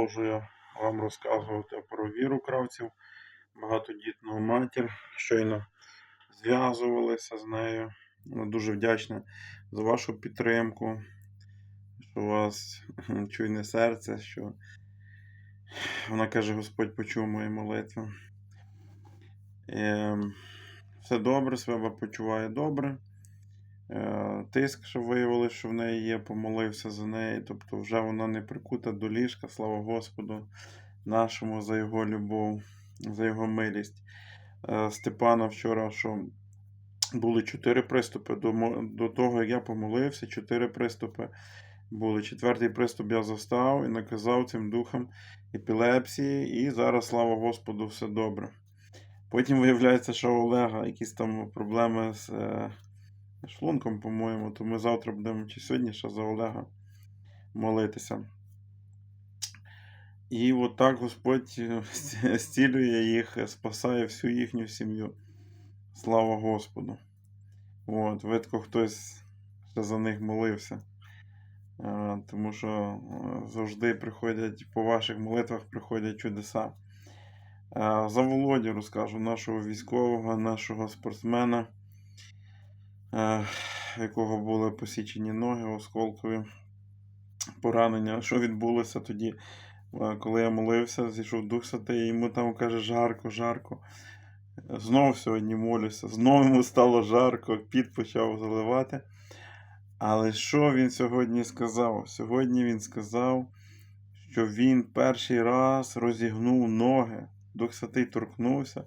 Продовжую вам розказувати про віру кравців, багатодітну матір. Щойно зв'язувалися з нею. Дуже вдячна за вашу підтримку, що у вас чуйне серце, що вона каже, Господь почув мої молитви. Ем, Все добре, себе почуває добре. Е, Тиск, що виявили, що в неї є, помолився за неї. Тобто вже вона не прикута до ліжка, слава Господу нашому за його любов, за його милість. Е, Степана вчора, що були чотири приступи. До, до того, як я помолився, чотири приступи були. Четвертий приступ я застав і наказав цим духам епілепсії, і зараз, слава Господу, все добре. Потім виявляється, що у Олега якісь там проблеми з е, шлунком, по-моєму, то ми завтра будемо чи сьогодні ще за Олега молитися. І от так Господь е, зцілює їх, спасає всю їхню сім'ю. Слава Господу. От, видко хтось ще за них молився. Е, Тому що е, завжди приходять по ваших молитвах приходять чудеса. За Володю розкажу нашого військового, нашого спортсмена, якого були посічені ноги, осколкові поранення. Що відбулося тоді, е, коли я молився, зійшов Дух Святий, і йому там каже жарко, жарко. Знову сьогодні молюся, знову йому стало жарко, піт почав заливати. Але що він сьогодні сказав? Сьогодні він сказав, що він перший раз розігнув ноги. Дух Святий торкнувся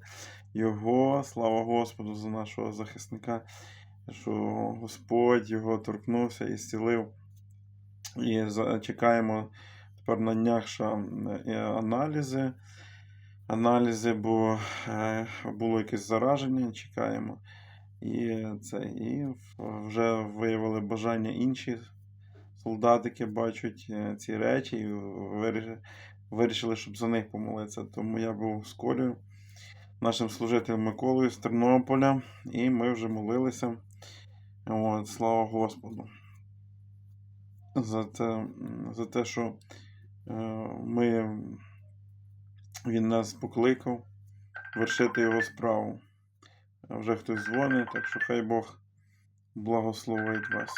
його, слава Господу, за нашого захисника, що Господь його торкнувся і зцілив. І чекаємо тепер на днях ще аналізи. Аналізи, бо е, було якесь зараження, чекаємо. І це, і вже виявили бажання інші солдатики бачать е, ці речі і вирішили, щоб за них помолитися. Тому я був з Колею, нашим служителем Миколою з Тернополя, і ми вже молилися. От, слава Господу. За те, за те, що е, ми, він нас покликав вершити його справу. Вже хтось дзвонить, так що хай Бог благословить вас.